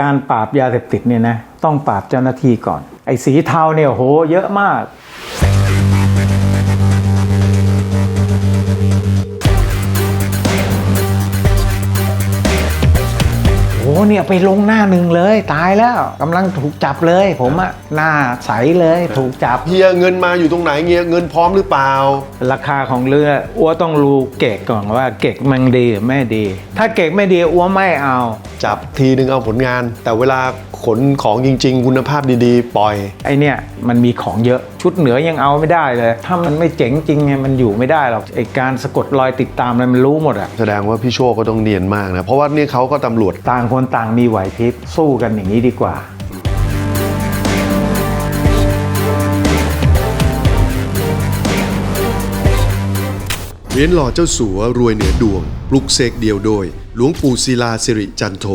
การปราบยาเสพติดเนี่ยนะต้องปราบเจ้าหน้าที่ก่อน ไอ้สีเทาเนี่ยโหเยอะมาก เนี่ยไปลงหน้าหนึ่งเลย ตายแล้วกำลังถูกจับเลย ผมอะหน้าใสเลยถูกจับ เฮียเงินมาอยู่ตรงไหนเฮียเงินพร้อมหรือเปล่า ราคาของเรืออัวต้องรู้เกกก่อนว่าเกกมันดีหรือไม่ดี ถ้าเกกไม่ดีอัวไม่เอา จับทีนึงเอาผลงาน แต่เวลาขนของจริง ๆ คุณภาพดีๆ ปล่อย ไอเนี่ยมันมีของเยอะชุดเหนือยังเอาไม่ได้เลย ถ้ามันไม่เจ๋งจริงไงมันอยู่ไม่ได้หรอกไอการสะกดรอยติดตามอะไรมันรู้หมดอะแสดงว่าพี่โชคก็ต้องเนียนมากนะเพราะว่านี่เขาก็ตำรวจต่างคนต่างมีไหวพริบสู้กันอย่างนี้ดีกว่า เหรียญหล่อเจ้าสัวรวยเหนือดวง ปลุกเสกเดียวโดย หลวงปู่ศิลาสิริจันโท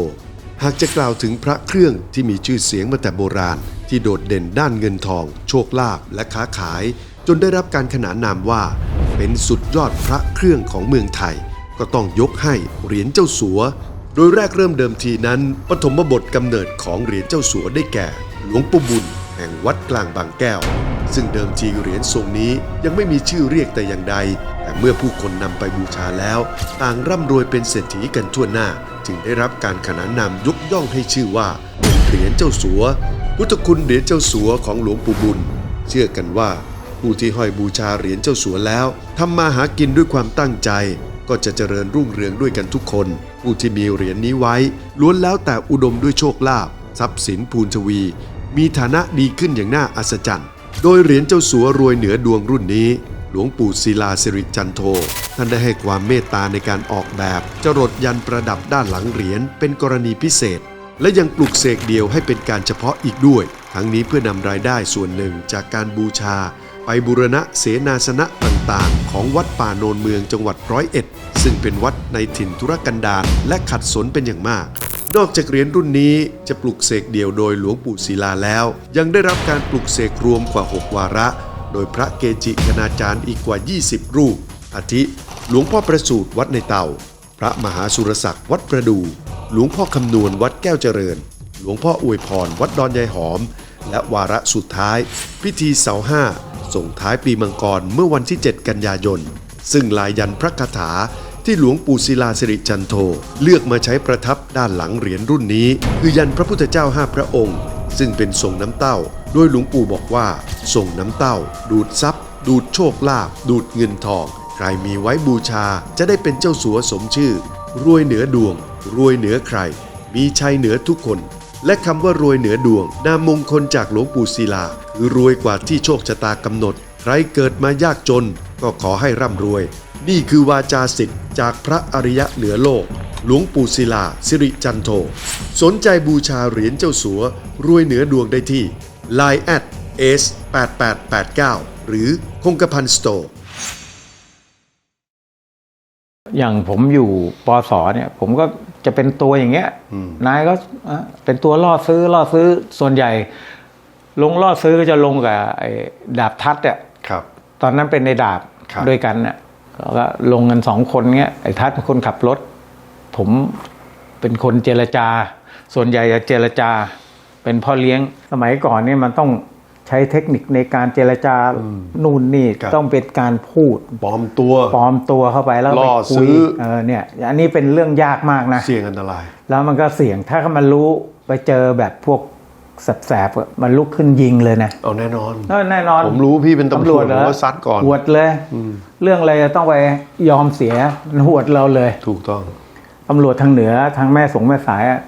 หากจะกล่าวถึงพระเครื่องที่มีชื่อเสียงมาแต่โบราณ ที่โดดเด่นด้านเงินทอง โชคลาภและค้าขาย จนได้รับการขนานนามว่า เป็นสุดยอดพระเครื่องของเมืองไทย ก็ต้องยกให้เหรียญเจ้าสัว โดยแรกเริ่มเดิมทีนั้นปฐมบทกำเนิดของเหรียญเจ้าสัวได้แก่ หลวงปู่บุญ แห่งวัดกลางบางแก้ว ซึ่งเดิมทีเหรียญทรงนี้ยังไม่มีชื่อเรียกแต่อย่างใด แต่เมื่อผู้คนนำไปบูชาแล้ว ต่างร่ำรวยเป็นเศรษฐีกันทั่วหน้า จึงได้รับการขนานนามยกย่องให้ชื่อว่าเป็นเหรียญเจ้าสัว พุทธคุณเหรียญเจ้าสัวของหลวงปู่บุญ เชื่อกันว่าผู้ที่ห้อยบูชาเหรียญเจ้าสัวแล้วทำมาหากินด้วยความตั้งใจ ก็จะเจริญรุ่งเรืองด้วยกันทุกคน ผู้ที่มีเหรียญนี้ไว้ ล้วนแล้วแต่อุดมด้วยโชคลาภทรัพย์สินพูนชวี มีฐานะดีขึ้นอย่างน่าอัศจรรย์ โดยเหรียญเจ้าสัวรวยเหนือดวงรุ่นนี้ หลวงปู่ศิลาสิริจันโท ท่านได้ให้ความเมตตาในการออกแบบจรดยันประดับด้านหลังเหรียญเป็นกรณีพิเศษ และยังปลุกเสกเดียวให้เป็นการเฉพาะอีกด้วย ทั้งนี้เพื่อนำรายได้ส่วนหนึ่งจากการบูชา ไปบูรณะเสนาสนะต่างๆ ของวัดป่าโนนเมืองจังหวัดร้อยเอ็ด ซึ่งเป็นวัดในถิ่นธุรกันดารและขัดสนเป็นอย่างมาก นอกจากเหรียญรุ่นนี้จะปลุกเสกเดี่ยวโดยหลวงปู่ศิลาแล้ว ยังได้รับการปลุกเสกรวมกว่า 6 วาระ โดยพระเกจิคณาจารย์อีกกว่า 20 รูป อาทิ หลวงพ่อประสูตรวัดในเต่า พระมหาสุรศักดิ์วัดประดู หลวงพ่อคำนวณวัดแก้วเจริญ หลวงพ่ออวยพรวัดดอนยายหอม และวาระสุดท้าย พิธีเสาห้า ส่งท้ายปีมังกรเมื่อวันที่ 7 กันยายน ซึ่งลายยันพระคาถาที่หลวงปู่ศิลาสิริจันโท เลือกมาใช้ประทับด้านหลังเหรียญรุ่นนี้ คือยันพระพุทธเจ้าห้าพระองค์ ซึ่งเป็นทรงน้ำเต้า โดยหลวงปู่บอกว่าทรงน้ำเต้า ดูดทรัพย์ ดูดโชคลาภดูดเงินทอง ใครมีไว้บูชาจะได้เป็นเจ้าสัวสมชื่อ รวยเหนือดวง รวยเหนือใคร มีชัยเหนือทุกคน และคำว่ารวยเหนือดวง นามมงคลจากหลวงปู่ศิลา คือรวยกว่าที่โชคชะตากำหนด ใครเกิดมายากจน ก็ขอให้ร่ำรวย นี่คือวาจาสิทธิ์จากพระอริยะเหนือโลก หลวงปู่ศิลา สิริจันโท สนใจบูชาเหรียญเจ้าสัว รวยเหนือดวงได้ที่ Line at s 8889หรือคงกระพันสโตร์อย่างผมอยู่ปอสอเนี่ยผมก็ จะเป็นตัวอย่างเงี้ยนายก็อะเป็นตัวล่อซื้อล่อซื้อส่วนใหญ่ ลงล่อซื้อก็จะลงกับไอ้ดาบทัดอะครับตอนนั้นเป็นในดาบครับด้วยกันน่ะแล้วก็ลงกันสองคนเงี้ยไอ้ทัดเป็นคนขับรถ ผมเป็นคนเจรจา ส่วนใหญ่จะเจรจา เป็นพ่อเลี้ยงสมัยก่อนเนี่ยมันต้อง ใช้เทคนิคในการเจรจานู่นนี่ครับต้องเป็นการพูดปลอมตัวปลอมตัวเข้าไปแล้วล่ไปอคุซื้ยอเออเนี่ย อันนี้เป็นเรื่องยากมากนะเสี่ยงอันตราย แล้วมันก็เสี่ยงถ้ามันรู้ไปเจอแบบพวกแสบๆอะมันลุกขึ้นยิงเลยนะเอาแน่นอนเออแน่นอน ผมรู้พี่เป็นตำรวจเหผมก็ซัดก่อนหวดเลยเรื่องอะไรจะต้องไปยอมเสียมันหวดเราเลย ถูกต้องตำรวจทางเหนือทางแม่สงแม่สายอะ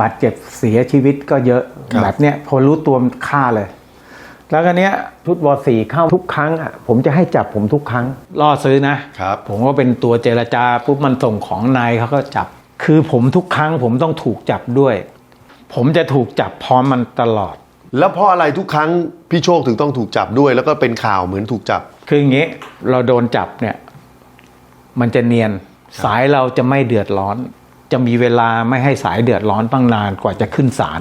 บาดเจ็บเสียชีวิตก็เยอะครับแบบเนี้ยพอรู้ตัวมันฆ่าเลย แล้วก็เนี้ยชุดวอสี่เข้าทุกครั้งอะผมจะให้จับผมทุกครั้งล่อซื้อนะครับ ผมก็เป็นตัวเจรจาปุ๊บมันส่งของนายเขาก็จับ คือผมทุกครั้งผมต้องถูกจับด้วย ผมจะถูกจับพร้อมมันตลอด แล้วเพราะอะไรทุกครั้งพี่โชคถึงต้องถูกจับด้วย แล้วก็เป็นข่าวเหมือนถูกจับ คืออย่างนี้เราโดนจับเนี่ย มันจะเนียนสายเราจะไม่เดือดร้อน จะมีเวลาไม่ให้สายเดือดร้อนตั้งนานกว่าจะขึ้นศาล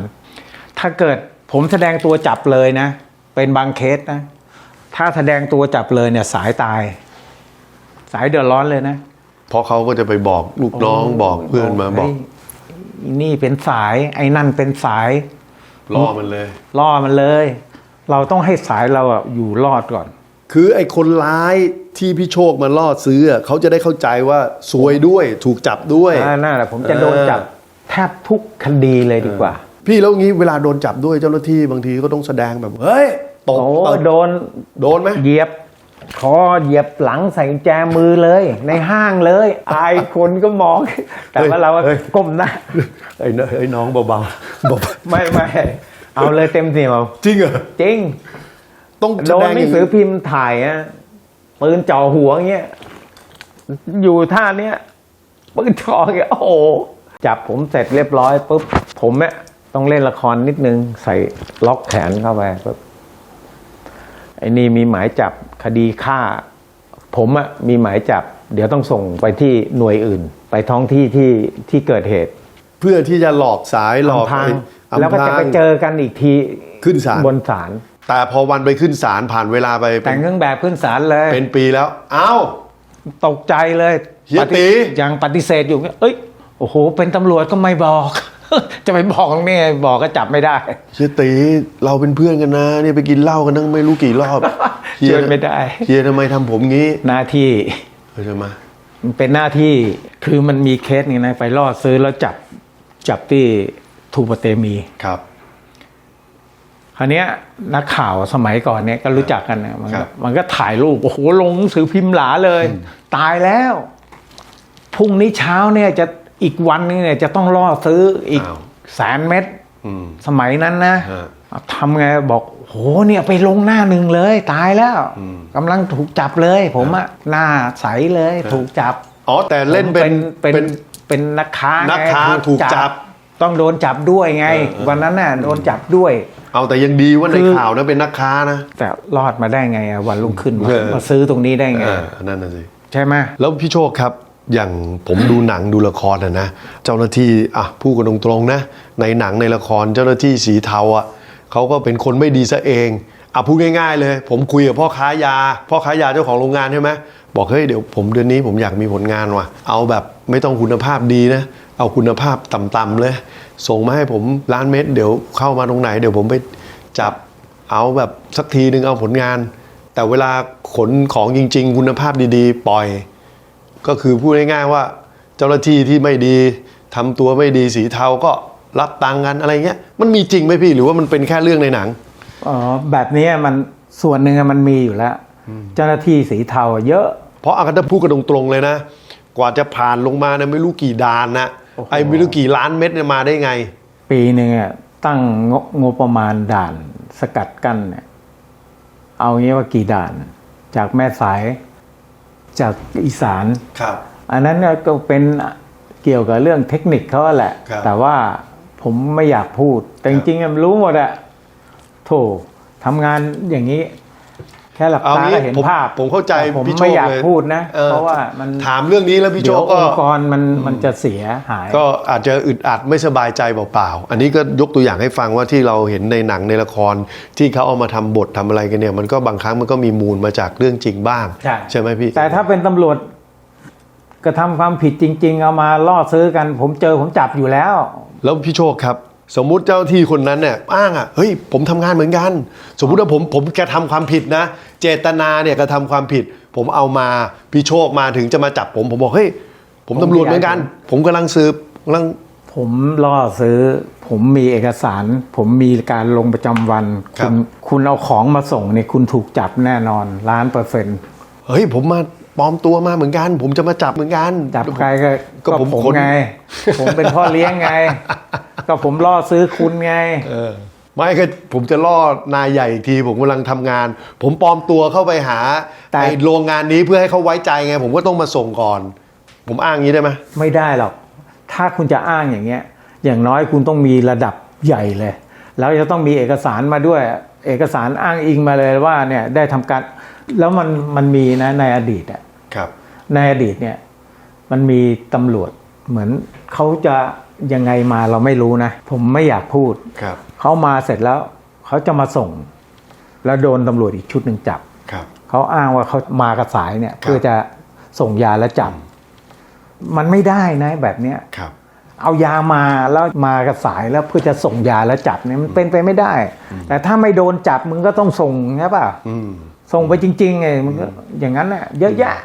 ถ้าเกิดผมแสดงตัวจับเลยนะ เป็นบางเคสนะ ถ้าแสดงตัวจับเลยเนี่ยสายตาย สายเดือดร้อนเลยนะ เพราะเขาก็จะไปบอกลูกน้องบอกเพื่อนมาบอกเฮ้ยอีนี่เป็นสาย ไอ้นั่นเป็นสายล่อมันเลยล่อมันเลย เราต้องให้สายเราอะอยู่รอดก่อน คือไอ้คนร้ายที่พี่โชคมาล่อซื้ออะเขาจะได้เข้าใจว่าซวยด้วยถูกจับด้วยอ่านั่นแหละผมจะโดนจับแทบทุกคดีเลยดีกว่า พี่แล้วงี้เวลาโดนจับด้วยเจ้าหน้าที่บางทีก็ต้องแสดงแบบเฮ้ย ตกโอ้ตบโดนโดนไหม เหยียบ คอเหยียบหลังใส่กุญแจมือเลย ในห้างเลย อายคนก็มอง แต่ว่าเราอะเฮ้ย ก้มหน้า ไอ้เนยไอ้น้องเบาๆเบาไม่ไม่เอาเลยเต็มที่เอาๆจริงเหรอจริง ต้องแสโดนดงหนังสือพิมพ์ถ่ายอะปืนจ่อหัวเงี้ยอยู่ท่าเนี้ยปืนจ่อเงี้ยโอ้โหจับผมเสร็จเรียบร้อยปุ๊บผมเนี่ยต้องเล่นละครนิดนึง ใส่ล็อกแขนเข้าไปปุ๊บ ไอ้นี่มีหมายจับคดีฆ่า ผมอะมีหมายจับ เดี๋ยวต้องส่งไปที่หน่วยอื่น ไปท้องที่ที่ที่เกิดเหตุเพื่อที่จะหลอกสายหลอกอำพรางไอ้แล้วก็อำพจะรางไปเจอกันอีกทีขึ้นศาลบนศาลแต่พอวันไปขึ้นศาลผ่านเวลาไปเป็แต่นงเครื่องแบบขึ้นศาลเลย เป็นปีแล้ว เอ้า ตกใจเลยเฮียปฏิตียังปฏิเสธอยู่เอ้ยโอ้โห เป็นตำรวจก็ไม่บอก จะไปบอกตรงนี้บอกก็จับไม่ได้ เฮียตีเราเป็นเพื่อนกันนะเนี่ยไปกินเหล้ากันตั้งไม่รู้กี่รอบเชื่อไม่ได้ เฮียทำไมทำผมงี้หน้าที่เฮ้ยทำไมมันเป็นหน้าที่คือมันมีเคสนี่นะไปล่อซื้อแล้วจับจับที่ทูปะเตมี ครับ คราวเนี้ยนักข่าวสมัยก่อนเนี่ยก็รู้จักกันนะมันครัก็บ มันก็ถ่ายรูป โอ้โหลงหนังสือพิมพ์หลาเลย ตายแล้ว พรุ่งนี้เช้าเนี่ยจะ อีกวันนึงเนี่ยจะต้องล่อซื้ออีกอ้าวแสนเม็ดอืมสมัยนั้นนะฮะทำไงบอกโหเนี่ยไปลงหน้าหนึ่งเลย ตายแล้วอืมกำลังถูกจับเลย ผมอะหน้าใสเลยถูกจับ อ๋อแต่เล่นเป็นเป็นเป็นเป็นนักค้านักไงค้าถูกจับ ต้องโดนจับด้วยไงเออเออวันนั้นน่ะโดนจับด้วย เอาแต่ยังดีว่าในคือข่าวนะเป็นนักค้านะ แต่รอดมาได้ไงอะวันรุ่งขึ้นมาเออมาซื้อตรงนี้ได้ไงเออนั่นน่ะสิใช่ไหมแล้วพี่โชคครับ อย่างผมดูหนังดูละครนะนะเจ้าหน้าที่อะพูดกันตรงๆนะในหนังในละครเจ้าหน้าที่สีเทาอะเขาก็เป็นคนไม่ดีซะเองอะพูดง่าย ๆ เลย ผมคุยกับพ่อค้ายา พ่อค้ายาเจ้าของโรงงานใช่ไหมบอกเฮ้ยเดี๋ยวผมเดือนนี้ผมอยากมีผลงานว่ะ เอาแบบไม่ต้องคุณภาพดีนะ เอาคุณภาพต่ำๆเลย ส่งมาให้ผมล้านเม็ดเดี๋ยวเข้ามาตรงไหน เดี๋ยวผมไปจับเอาแบบสักทีนึงเอาผลงาน แต่เวลาขนของจริง ๆ คุณภาพดีๆ ปล่อย ก็คือพูดง่ายๆว่าเจ้าหน้าที่ที่ไม่ดีทำตัวไม่ดีสีเทาก็รับตังค์กันอะไรเงี้ยมันมีจริงไหมพี่หรือว่ามันเป็นแค่เรื่องในหนังอ๋อแบบนี้มันส่วนหนึ่งอะมันมีอยู่แล้ว เจ้าหน้าที่สีเทาอะเยอะ เพราะอากันถ้าพูดกันตรงๆเลยนะ กว่าจะผ่านลงมาเนี่ยไม่รู้กี่ดานนะโอ้โหไอ้ไม่รู้กี่ล้านเม็ดเนี่ยมาได้ไง ปีหนึ่งอะตั้งงบงบประมาณด่านสกัดกั้นเนี่ยเอางี้ว่ากี่ด่าน จากแม่สาย จากอีสานครับ อันนั้นเนี่ยก็เป็นเกี่ยวกับเรื่องเทคนิคเขาแหละครับแต่ว่าผมไม่อยากพูด แต่จริงๆอะมันรู้หมดอะโถทำงานอย่างนี้ แค่หลับเอาตางี้ก็เห็นผมภาพผมเข้าใจแต่ผมพี่โชคไม่อยากเลยพูดนะออเพราะว่ามันถามเรื่องนี้แล้วพี่โชเดี๋ยควก็องค์กรมันมันจะเสียหาย ก็อาจจะอึดอัดไม่สบายใจเปล่าๆ อันนี้ก็ยกตัวอย่างให้ฟังว่าที่เราเห็นในหนังในละครที่เขาเอามาทำบททำอะไรกันเนี่ย มันก็บางครั้งมันก็มีมูลมาจากเรื่องจริงบ้าง ใช่ไหมพี่ แต่ถ้าเป็นตำรวจกระทำความผิดจริง ๆ เอามาล่อซื้อกัน ผมเจอผมจับอยู่แล้ว แล้วพี่โชคครับ สมมุติเจ้าที่คนนั้นเนี่ยอ้างอะเฮ้ยผมทำงานเหมือนกัน สมมุติว่าผมผมกระทำความผิดนะ เจตนาเนี่ยกระทำความผิด ผมเอามาพี่โชคมาถึงจะมาจับผม ผมบอกเฮ้ยผมผมตำรวจเหมือนกันไม่ได้ผมกำลังสืบกำลังผมล่อซื้อ ผมมีเอกสาร ผมมีการลงประจำวันครับณคุณเอาของมาส่งเนี่ยคุณถูกจับแน่นอนล้านเปอร์เซ็นต์เฮ้ยผมมาปลอมตัวมาเหมือนกัน ผมจะมาจับเหมือนกันจับใครก็ก็ผมผมคนไง ผมเป็นพ่อเลี้ยงไง ก็ผมล่อซื้อคุณไง เออไม่ก็ผมจะล่อนายใหญ่อีกที ผมกำลังทำงาน ผมปลอมตัวเข้าไปหาแต่ ไอ้โรงงานนี้เพื่อให้เขาไว้ใจไง ผมก็ต้องมาส่งก่อน ผมอ้างงี้ได้ไหมไม่ได้หรอก ถ้าคุณจะอ้างอย่างเงี้ย อย่างน้อยคุณต้องมีระดับใหญ่เลย แล้วจะต้องมีเอกสารมาด้วย เอกสารอ้างอิงมาเลยว่าเนี่ยได้ทำการ แล้วมันมันมีนะในอดีตอะครับ ในอดีตเนี่ยมันมีตำรวจเหมือนเขาจะ ยังไงมาเราไม่รู้นะ ผมไม่อยากพูดครับ เขามาเสร็จแล้วเขาจะมาส่ง แล้วโดนตำรวจอีกชุดหนึ่งจับครับ เขาอ้างว่าเขามากระสายเนี่ย เพื่อจะส่งยาและจับมันไม่ได้นะแบบเนี้ยครับ เอายามาแล้วมากระสายแล้วเพื่อจะส่งยาแล้วจับเนี่ยมันเป็นไปไม่ได้ แต่ถ้าไม่โดนจับมึงก็ต้องส่งใช่ป่ะอืมส่งไปจริงๆไงมันก็อย่างนั้นแหละเยอะแยะ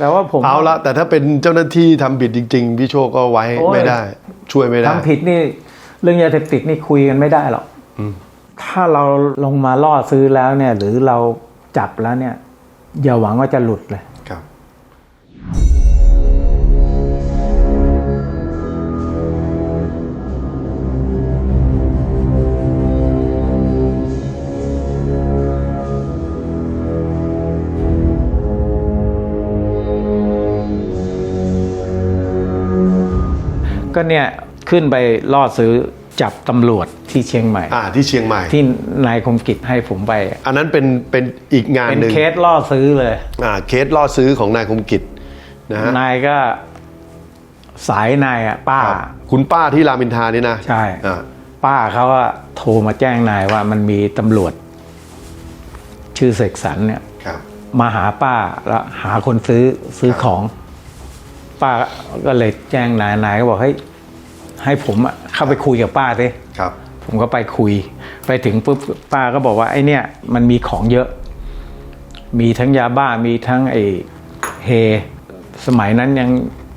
แต่ว่าผมเอาละแต่ถ้าเป็นเจ้าหน้าที่ทำผิดจริง ๆ พี่โชคก็ไว้โอ้ยไม่ได้ ช่วยไม่ได้ทำผิดนี่ เรื่องยาเสพติดนี่คุยกันไม่ได้หรอกอืมถ้าเราลงมาล่อซื้อแล้วเนี่ย หรือเราจับแล้วเนี่ย อย่าหวังว่าจะหลุดเลย ก็เนี่ยขึ้นไปล่อซื้อจับตำรวจที่เชียงใหม่ อ่าที่เชียงใหม่ ที่นายคมกิจให้ผมไป อันนั้นเป็นเป็นอีกงานเป็นหนึ่งเคสล่อซื้อเลยอ่าเคสล่อซื้อของนายคมกิจนะฮะนายก็สายนายอะป้าครับคุณป้าที่รามอินทรานี่นะใช่อ่าป้าเขาก็โทรมาแจ้งนายว่ามันมีตำรวจ ชื่อเสกสรรเนี่ยครับมาหาป้าแล้วหาคนซื้อซื้อของ ป้าก็เลยแจ้งนายนายก็บอกให้ยให้ผมอะเข้าไปคุยกับป้าสิครับ ผมก็ไปคุย ไปถึงปุ๊บป้าก็บอกว่าไอ้เนี่ยมันมีของเยอะ มีทั้งยาบ้ามีทั้งไอ้เฮสมัยนั้นยัง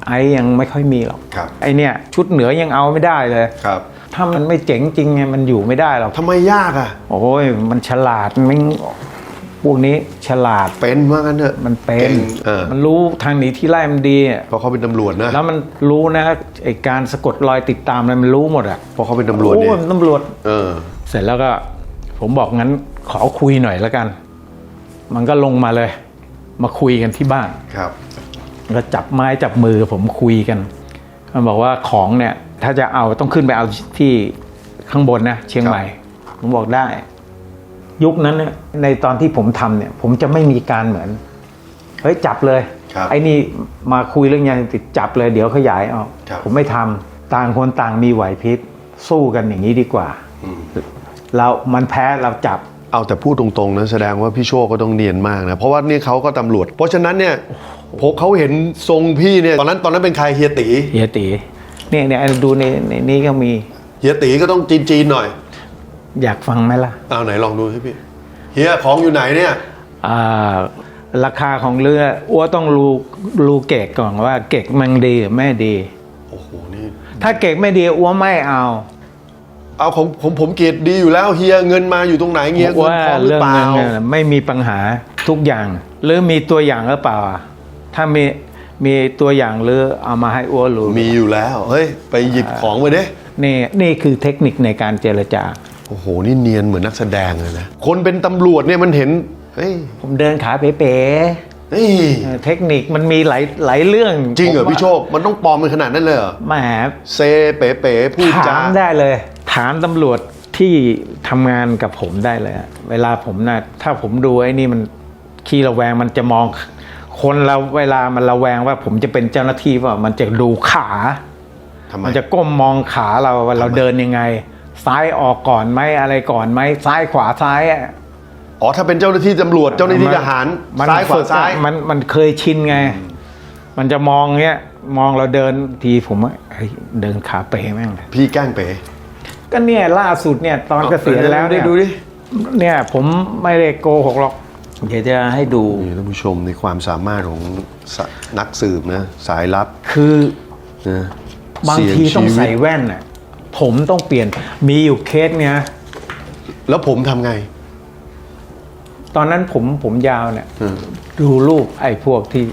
ไอ้ยังไม่ค่อยมีหรอกครับ ไอ้เนี่ยชุดเหนือยังเอาไม่ได้เลย ครับ ถ้ามันไม่เจ๋งจริงไงมันอยู่ไม่ได้หรอกทำไมยากอะ โอ้ยมันฉลาดมัน พวกนี้ฉลาดเป็นว่างั้นเถอะ มันเป็ก่น งเออ มันรู้ทางหนีที่ไล่มันดีอะเพราะเขาเป็นตำรวจนะแล้วมันรู้นะไอการสะกดรอยติดตามอะไรมันรู้หมดอะเพราะเขาเป็นตำรวจโอ้เนี่ยยมันตำรวจ เออ เสร็จแล้วก็ผมบอกงั้นขอคุยหน่อยแล้วกัน มันก็ลงมาเลย มาคุยกันที่บ้าน ครับ ก็จับไม้จับมือผมคุยกัน มันบอกว่าของเนี่ย ถ้าจะเอาต้องขึ้นไปเอาที่ข้างบนนะเชียงใหม่ ผมบอกได้ ยุคนั้นเนี่ยในตอนที่ผมทำเนี่ย ผมจะไม่มีการเหมือนเฮ้ยจับเลยครับไอ้นี่มาคุยเรื่องยาเสพติดจับเลย เดี๋ยวขยายออกครับผมไม่ทำต่างคนต่างมีไหวพริบสู้กันอย่างนี้ดีกว่าอืมเรามันแพ้เราจับเอาแต่พูดตรงๆนะแสดงว่าพี่โชคก็ต้องเนียนมากนะ เพราะว่านี่เขาก็ตำรวจ เพราะฉะนั้นเนี่ยพอเขาเห็นทรงพี่เนี่ย ตอนนั้นตอนนั้นเป็นใครเฮียตีเฮียตีเนี่ยเนี่ยดูในในนี้ก็มีเฮียตีก็ต้องจีนๆหน่อย อยากฟังไหมล่ะเอาไหนลองดูสิพี่เฮียของอยู่ไหนเนี่ยอ่าราคาของเรืออ้วต้องรู้รู้เกกก่อนว่า เกกมันดีหรือไม่ดี โอ้โหนี่ถ้าเกกไม่ดีอ้วไม่เอา เอาของผมผมเกียรติดีอยู่แล้วเฮียเงินมาอยู่ตรงไหนเฮียเงินว่าพอหรือเรื่องเปล่า เงินเนี่ยไม่มีปัญหาทุกอย่าง หรือมีตัวอย่างหรือเปล่าอะถ้ามีมีตัวอย่างหรือเอามาให้อ้วรู้มีอยู่แล้ว เฮ้ย ไปหยิบของมาเด้นี่นี่คือเทคนิคในการเจรจาโอ้โห นี่เนียนเหมือนนักแสดงเลยนะ คนเป็นตำรวจเนี่ยมันเห็น เฮ้ย ผมเดินขาเป๋เฮ้ยๆเออเทคนิคมันมีหลายหลายเรื่องจริงเหรอผมว่าพี่โชค มันต้องปลอมเป็นขนาดนั้นเลยเหรอ แหมเซเป๋เป๋พูดถาจามได้เลย ถามตำรวจที่ทำงานกับผมได้เลยอะเวลาผมนะถ้าผมดูไอ้นี่มันขี้ระแวงมันจะมอง คนเราเวลามันระแวงว่าผมจะเป็นเจ้าหน้าที่ว่ามันจะดูขา ทำไม มันจะก้มมองขาเราว่าเราเดินยังไง ซ้ายออกก่อนไหมอะไรก่อนไหมซ้ายขวาซ้ายอะ อ๋อถ้าเป็นเจ้าหน้าที่ตำรวจเจ้าหน้าที่ทหารมันซ้ายขวาฝึกอะซ้าย มันมันเคยชินไง มันจะมองเงี้ย มองเราเดินทีผมว่าเฮ้ยเดินขาเป๋แม่งเลยพี่แกล้งเป๋ ก็เนี่ยล่าสุดเนี่ยตอนเกษียณแล้วเนี่ยดูดิ เนี่ยผมไม่ได้โกหกหรอก เดี๋ยวจะให้ดู นี่ท่านผู้ชมในความสามารถของสะนักสืบนะสายลับคือนะบางเสี่ยทีต้องชีวิใส่แว่นน่ะ ผมต้องเปลี่ยนมีอยู่เคสเนี่ยแล้วผมทำไง ตอนนั้นผมผมยาวเนี่ยเออดูรูปไอ้พวกที่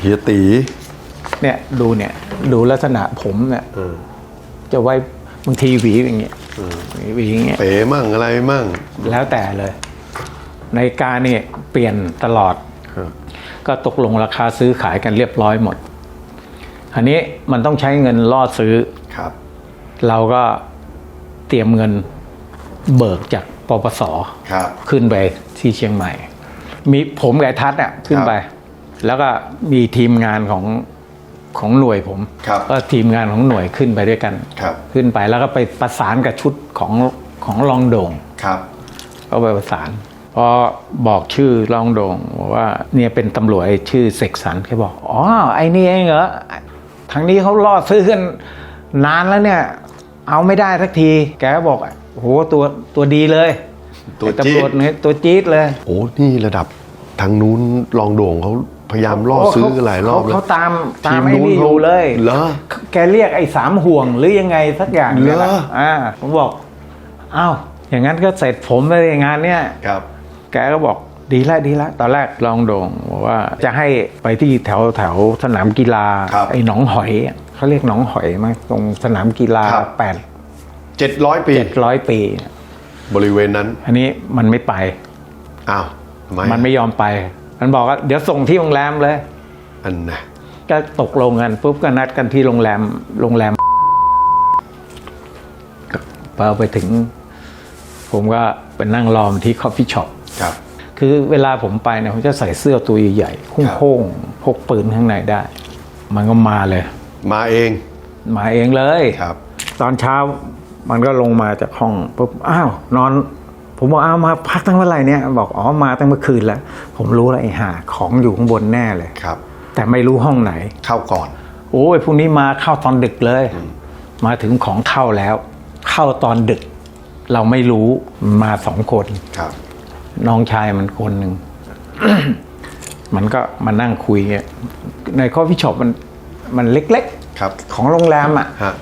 เฮียตีเนี่ยดูเนี่ย ดูลักษณะผมเนี่ยเออจะไว้บางทีหวีอย่างเงี้ยหวีอย่างเงี้ยเป๋มั่งอะไรมั่งแล้วแต่เลยในการเนี่ยเปลี่ยนตลอด ครับก็ตกลงราคาซื้อขายกันเรียบร้อยหมดอันนี้มันต้องใช้เงินล่อซื้อ ครับ เราก็เตรียมเงินเบิกจากปปสครับขึ้นไปที่เชียงใหม่ มีผมกับไอ้ทัศน์เนี่ยขึ้นไป แล้วก็มีทีมงานของของหน่วยผมครับก็ทีมงานของหน่วยขึ้นไปด้วยกันครับ ขึ้นไปแล้วก็ไปประสานกับชุดของของรองโด่งครับก็ไปประสานพอบอกชื่อรองโด่งบอกว่าเนี่ยเป็นตำรวจไอ้ชื่อเสกสรรเขาบอกอ๋อไอ้นี่เองเหรอทางนี้เขาล่อซื้อกันนานแล้วเนี่ย เอาไม่ได้สักที แกก็บอกโอ้โหตัวตัวดีเลยตัวไอ้จี๊ด ตำรวจเนี่ยตัวจี๊ดเลยโอ้นี่ระดับทางนู้นลองโด่งเขาพยายามล่อซื้อกันหลายรอบเขาแล้เขาวตามทีตามมไอ้นู้นนี่เขาอยู่เลย เหรอ แกเรียกไอ้สามห่วงหรือยังไงสักอย่างเนี่ยแหละเหรอ อ่าผมบอกอ้าวอย่างนั้นก็เสร็จผมเลยงานเนี่ย ครับ แกก็บอกดีละดีละตอนแรกลองโด่งบอกว่าจะให้ไปที่แถวแถวสนามกีฬาครับ ไอ้หนองหอยอะ เขาเรียกหนองหอยมั้ยตรงสนามกีฬาครับ แปดเจ็ดร้อยปี เจ็ดร้อยปี บริเวณนั้นอันนี้มันไม่ไป อ้าวทำไมมันไม่ยอมไป มันบอกว่าเดี๋ยวส่งที่โรงแรมเลย อันน่ะก็ตกลงกันปุ๊บก็นัดกันที่โรงแรมโรงแรมพอไปถึง ผมก็ไปนั่งรอมที่คอฟฟี่ช็อปครับ คือเวลาผมไปเนี่ยผมจะใส่เสื้อตัวใหญ่ๆครับโค้งๆพกปืนข้างในได้ มันก็มาเลย มาเองมาเองเลย ครับ ตอนเช้ามันก็ลงมาจากห้องปุ๊บอ้าวนอน ผมบอกอ้าวมาพักตั้งเมื่อไหร่เนี่ย บอกอ๋อมาตั้งเมื่อคืนแล้วผมรู้แล้วไอ้ห่าของอยู่ข้างบนแน่เลย ครับ แต่ไม่รู้ห้องไหน เข้าก่อน โอ้ยพรุ่งนี้มาเข้าตอนดึกเลย มาถึงของเข้าแล้ว เข้าตอนดึก เราไม่รู้มาสองคน ครับ น้องชายมันคนหนึ่ง มันก็มานั่งคุยเงี้ยในข้อพิชอปมัน มันเล็กครับๆ ของโรงแรมอะ ฮะ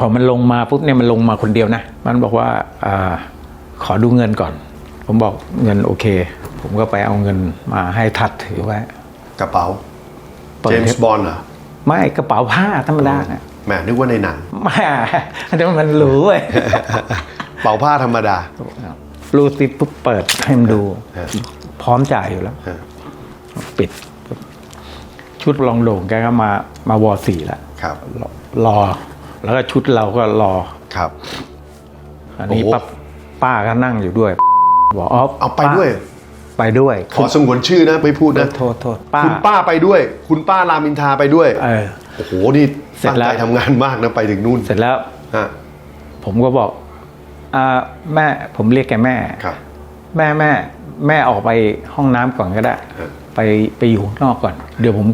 พอมันลงมาปุ๊บเนี่ยมันลงมาคนเดียวนะ มันบอกว่าอาขอดูเงินก่อน ผมบอกเงินโอเค ผมก็ไปเอาเงินมาให้ทัดถือไว้ กระเป๋าเปิด เจมส์บอลเหรอไม่กระเป๋าผ้าธรรมดาน่ะแหมนึกว่าในหนังไม่อันนี้มันรู้เว้ยเป๋าผ้าธรรมดารูดซิปปุ๊บเปิดให้มันดูฮะพร้อมจ่ายอยู่แล้ว ฮะปิดปุ๊บ ชุดรองโด่งแกก็มามาวอสี่แล้วครับรอรอ แล้วก็ชุดเราก็รอครับ อันนี้โอ้โหป้าป้าก็นั่งอยู่ด้วยบอกอ๋อเอาไปด้วย ไปด้วย ขอสงวนชื่อนะไม่พูดนะโทษโทษป้าคุณป้าไปด้วย คุณป้ารามินทราไปด้วยเออโอ้โหนี่เสร็จตั้งแล้ใจวทำงานมากนะไปถึงนู่นเสร็จแล้วฮะผมก็บอกอ่าแม่ผมเรียกแกแม่ครับแม่แม่แม่ออกไปห้องน้ำก่อนก็ได้ครับไปไปอยู่ข้างนอกก่อน เดี๋ยวผม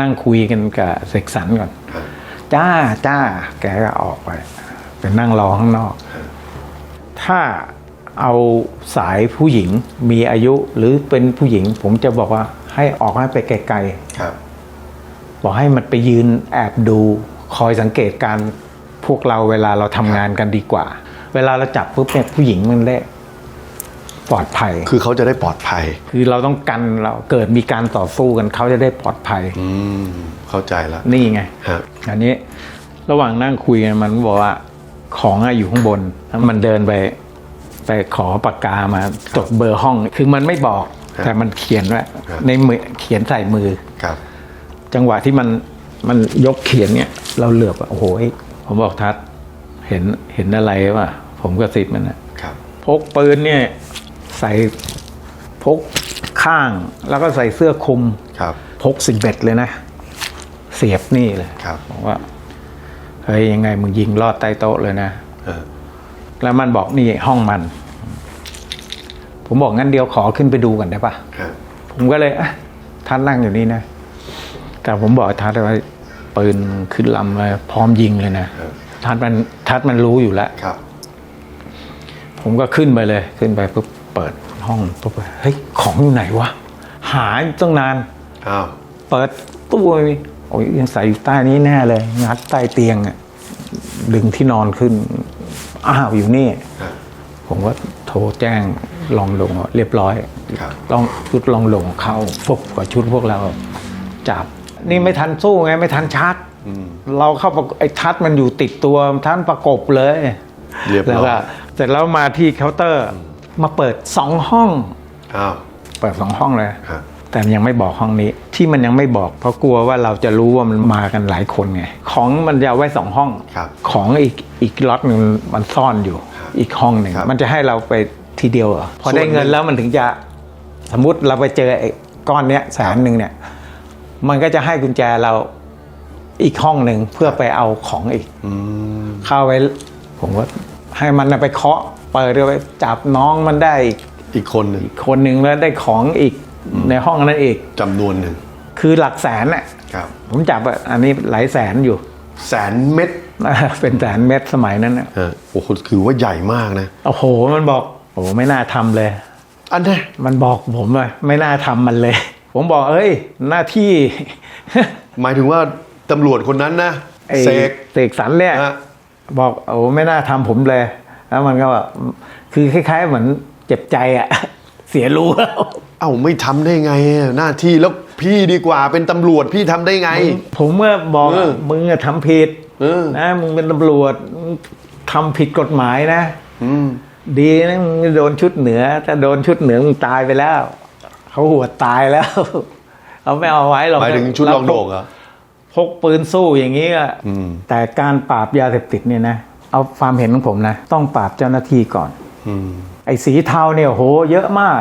นั่งคุยกันกับเสกสรรก่อนฮะจ้าจ้า แกก็ออกไปไปนั่งรอข้างนอก ถ้าเอาสายผู้หญิงมีอายุหรือเป็นผู้หญิง ผมจะบอกว่าให้ออกให้ไปไกลครับๆบอกให้มันไปยืนแอบดูคอยสังเกตการณ์พวกเราเวลาเราทำงานกันดีกว่า เวลาเราจับปุ๊บเนี่ยผู้หญิงมันได้ ปลอดภัย คือเขาจะได้ปลอดภัย คือเราต้องกันเราเกิดมีการต่อสู้กันเขาจะได้ปลอดภัย อืมเข้าใจแล้วนี่ไงฮะอันนี้ระหว่างนั่งคุยกันมันบอกว่าของอะอยู่ข้างบนแล้วมันเดินไปไปขอปากกามาจดเบอร์ห้อง คือมันไม่บอกครับแต่มันเขียนไว้ครับในมือเขียนใส่มือครับ จังหวะที่มันมันยกเขียนเนี่ย เราเหลือบอะโอ้โหผมบอกทัดเห็นเห็นอะไรวะผมก็สิบมันนะครับพกปืนเนี่ย ใส่พกข้างแล้วก็ใส่เสื้อคลุมครับ พกสิบเอ็ดเลยนะ เสียบนี่เลยครับ บอกว่าเฮ้ยยังไงมึงยิงลอดใต้โต๊ะเลยนะเออแล้วมันบอกนี่ห้องมัน ผมบอกงั้นเดียวขอขึ้นไปดูก่อนได้ปะครับผมก็เลยอะท่านนั่งอยู่นี่นะ แต่ผมบอกทัดว่าปืนขึ้นลำเลยพร้อมยิงเลยนะครับทัดมันทัดมันรู้อยู่แล้วครับผมก็ขึ้นไปเลย ขึ้นไปปุ๊บ เปิดห้องปุ๊บเฮ้ยของอยู่ไหนวะหาอยู่ตั้งนานอ้าวเปิดตู้ไม่มีโอ้ยยังใส่อยู่ใต้นี้แน่เลยงัดใต้เตียงอะดึงที่นอนขึ้น อ้าวอยู่นี่ ครับ ผมก็โทรแจ้งลองลงเรียบร้อยครับลองชุดลองลงเข้าฟุบกับชุดพวกเราจับ นี่ไม่ทันสู้ไงไม่ทันชัดอืม เราเข้าประไอ้ทัดมันอยู่ติดตัวท่านประกบเลยเรียบร้อย แล้วก็เสร็จแล้วมาที่เคาน์เตอร์ มาเปิดสองห้องอ้าวเปิดสองห้องเลยครับแต่ยังไม่บอกห้องนี้ ที่มันยังไม่บอกเพราะกลัวว่าเราจะรู้ว่ามันมากันหลายคนไงของมันจะเอาไว้สองห้อง ครับของอีกอีกล็อตหนึ่งมันซ่อนอยู่ อีกห้องหนึ่งครับมันจะให้เราไปทีเดียวเหรอพอได้เงินแล้วมันถึงจะสมมุติเราไปเจอไอ้ก้อนเนี้ยแสนหนึ่งเนี่ย มันก็จะให้กุญแจเราอีกห้องหนึ่งเพื่อไปเอาของอีกอืมเข้าไปผมก็ให้มันน่ะไปเคาะเปิดเลยไปจับน้องมันได้อีกอีกคนหนึ่งคนหนึ่งแล้วได้ของอีกในห้องนั้นอีกจำนวนหนึ่งคือหลักแสนน่ะครับผมจับอะอันนี้หลายแสนอยู่ แสนเม็ดเป็นแสนเม็ดสมัยนั้นน่ะฮะโอ้โหคือว่าใหญ่มากนะโอ้โหมันบอกโอ้โหไม่น่าทำเลย อันเนี้ยมันบอกผมว่าไม่น่าทำมันเลย ผมบอกเอ้ย หน้าที่ หมายถึงว่าตำรวจคนนั้นนะไอ้เสกเสกสรรเนี่ยฮะบอกโอ้ไม่น่าทำผมเลย แล้วมันก็แบบคือคล้าย ๆ เหมือนเจ็บใจอะเสียรู้แล้ว เอ้าไม่ทำได้ไงอะหน้าที่แล้วพี่ดีกว่าเป็นตำรวจพี่ทำได้ไง ผมเมื่อบอกเออมึงอะทำผิดเออ นะมึงเป็นตำรวจมึงทำผิดกฎหมายนะ อืม ดีนะมึงโดนชุดเหนือ ถ้าโดนชุดเหนือมึงตายไปแล้ว เขาหัวดตายแล้ว เขาไม่เอาไว้หรอกหมายถึงชุดลองโด่งเหรอ พกปืนสู้อย่างนี้อะอืม แต่การปราบยาเสพติดเนี่ยนะ เอาความเห็นของผมนะ ต้องปราบเจ้าหน้าที่ก่อนอืมไอ้สีเทาเนี่ยโห เยอะมาก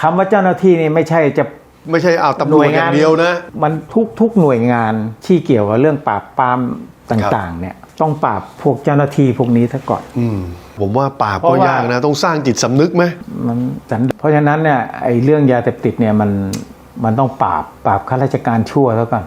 คำว่าเจ้าหน้าที่นี่ไม่ใช่จะไม่ใช่เอาตำรวจอย่างเดียวนะ มันทุกทุกหน่วยงานที่เกี่ยวกับเรื่องปราบปรามต่างๆ เนี่ยต้องปราบพวกเจ้าหน้าที่พวกนี้ซะก่อนอืมผมว่าปราบเพก็ราะว่ายยากนะ ต้องสร้างจิตสำนึกไหมมันสันเพราะฉะนั้นเนี่ยไอ้เรื่องยาเสพติดเนี่ยมันมันต้องปราบปราบข้าราชการชั่วแล้วก่อน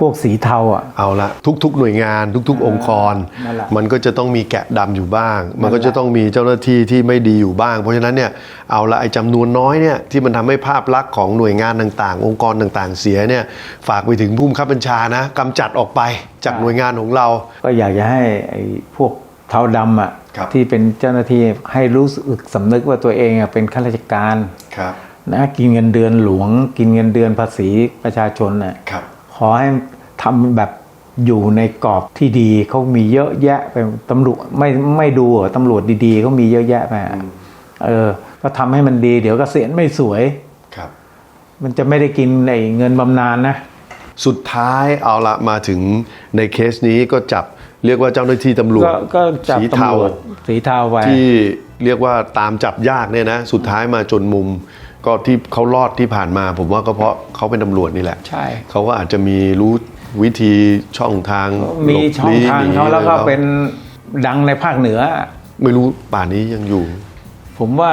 พวกสีเทาอะ เอาละทุกๆ หน่วยงานทุก ๆ องค์กร นั่นแหละมันก็จะต้องมีแกะดำอยู่บ้าง มันก็นั่นแหละจะต้องมีเจ้าหน้าที่ที่ไม่ดีอยู่บ้าง เพราะฉะนั้นเนี่ยเอาละไอ้จำนวนน้อยเนี่ยที่มันทำให้ภาพลักษณ์ของหน่วยงานต่างๆ องค์กรต่างๆ เสียเนี่ยฝากไปถึงผู้บังคับบัญชานะกำจัดออกไปจากหน่วยงานของเรา ก็อยากจะให้ไอ้พวกเทาดำอะครับ ที่เป็นเจ้าหน้าที่ให้รู้สึกสำนึกว่าตัวเองอะเป็นข้าราชการครับ นะกินเงินเดือนหลวง กินเงินเดือนภาษีประชาชนน่ะ ครับ ขอให้ทำแบบอยู่ในกรอบที่ดีเขามีเยอะแยะไปตำรวจไม่ไม่ดูเหรอตำรวจดีๆเขามีเยอะแยะไปอะเออ ก็ทำให้มันดี เดี๋ยวกเกษียณไม่สวยครับ มันจะไม่ได้กินไอ้เงินบำนาญนะ สุดท้ายเอาละมาถึงในเคสนี้ก็จับเรียกว่าเจ้าหน้าที่ตำรวจก็ก็จับสีเทาตำรวจสีเทาไปที่เรียกว่าตามจับยากเนี่ยนะ สุดท้ายมาจนมุม ก็ที่เขารอดที่ผ่านมา ผมว่าก็เพราะเขาเป็นตำรวจนี่แหละ ใช่ เขาก็อาจจะมีรู้วิธีช่องทางมีหลบช่องลี้ทางหนีเขาแล้วก็อะไรเป็นดังในภาคเหนือ ไม่รู้ป่านนี้ยังอยู่ ผมว่า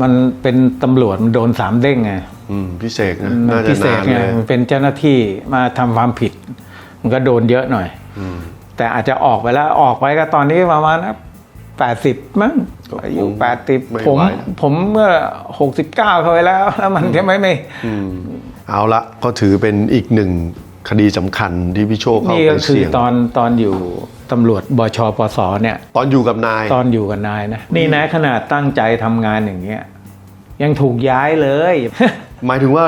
มันเป็นตำรวจมันโดนสามเด้งไงอืมพิเศษนะมันน่าจะพิเศษนานไงเลยมันเป็นเจ้าหน้าที่มาทำความผิด มันก็โดนเยอะหน่อยแต่อาจจะออกไปแล้วออกไปก็ตอนนี้ประมาณ แปดสิบมั้งอายุแปดสิบไม่ผมไหวผมเมื่อหกสิบเก้าเข้าไปแล้ว แล้วมันจะไม่ไม่เอาละก็ถือเป็นอีกหนึ่งคดีสำคัญที่พี่โชคเข้านี่ไปก็คือเสี่ยงตอนตอนอยู่ตำรวจบชปสเนี่ย ตอนอยู่กับนาย ตอนอยู่กับนายนะ นี่นะขนาดตั้งใจทำงานอย่างเงี้ยยังถูกย้ายเลย หมายถึงว่า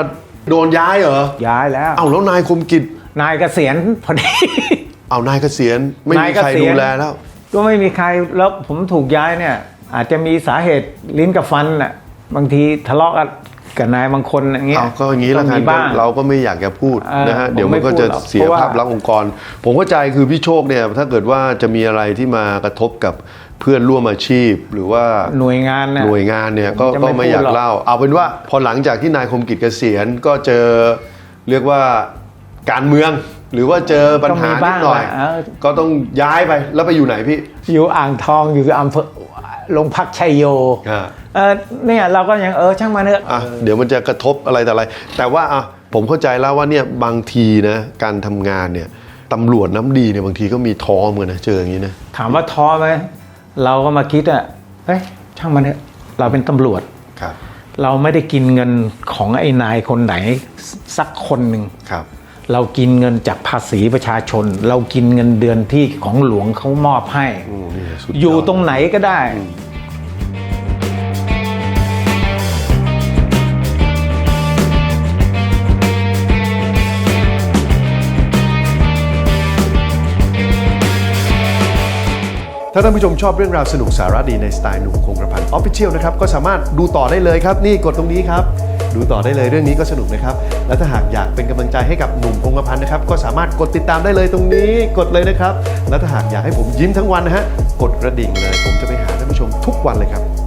โดนย้ายเหรอ ย้ายแล้ว เอาแล้วนายคมกิจ นายเกษียณพอดี เอานายเกษียณไม่นายมีเกใครษีดูยณแลแล้ว ก็ไม่มีใครแล้วผมถูกย้ายเนี่ย อาจจะมีสาเหตุลิ้นกับฟันน่ะบางทีทะเลาะกันกับนายบางคนอย่างเงี้ยเอาก็อย่างนี้แล้วกันมีบ้างเราก็ไม่อยากจะพูดเออนะฮะผมเดี๋ยวมันก็ไม่พูดจะหรอกเสียเพราะว่าภาพลักษณ์องค์กร ผมเข้าใจคือพี่โชคเนี่ยถ้าเกิดว่าจะมีอะไรที่มากระทบกับเพื่อนร่วมอาชีพหรือว่าหน่วยงานน่ะหน่วยงานเนี่ยก็จะไม่ก็ไม่อยากพูดหรอกเล่า เอาเป็นว่าพอหลังจากที่นายคมกิจเกษียณก็เจอเรียกว่าการเมือง หรือว่าเจอปัญหาก็มีนิบ้าดงหน่อยแหละเออก็ต้องย้ายไปแล้วไปอยู่ไหนพี่ อยู่อ่างทองอยู่อำเภอโรงพักชัยโยอ่าเออเนี่ยเราก็ยังเออช่างมาเนอะอะเดี๋ยวมันจะกระทบอะไรแต่อะไร แต่ว่าอะผมเข้าใจแล้วว่าเนี่ยบางทีนะการทำงานเนี่ยตำรวจน้ำดีเนี่ยบางทีก็มีท้อเหมือนกันนะเจออย่างนี้นะถามว่าท้อไหมเราก็มาคิดอะเอ้ยช่างมันเถอะเราเป็นตำรวจครับ เราไม่ได้กินเงินของไอ้นายคนไหนสักคนหนึ่งครับ เรากินเงินจากภาษีประชาชน เรากินเงินเดือนที่ของหลวงเขามอบให้ โอ้นี่สุดอยู่ตรงไหนก็ได้ ถ้าท่านผู้ชมชอบเรื่องราวสนุกสาระดีในสไตล์หนุ่มคงกระพันออฟฟิเชียลนะครับ ก็สามารถดูต่อได้เลยครับ นี่กดตรงนี้ครับ ดูต่อได้เลยเรื่องนี้ก็สนุกนะครับ และถ้าหากอยากเป็นกำลังใจให้กับหนุ่มพงกระพันนะครับ ก็สามารถกดติดตามได้เลยตรงนี้กดเลยนะครับ และถ้าหากอยากให้ผมยิ้มทั้งวันนะฮะกดกระดิ่งเลย ผมจะไปหาท่านผู้ชมทุกวันเลยครับ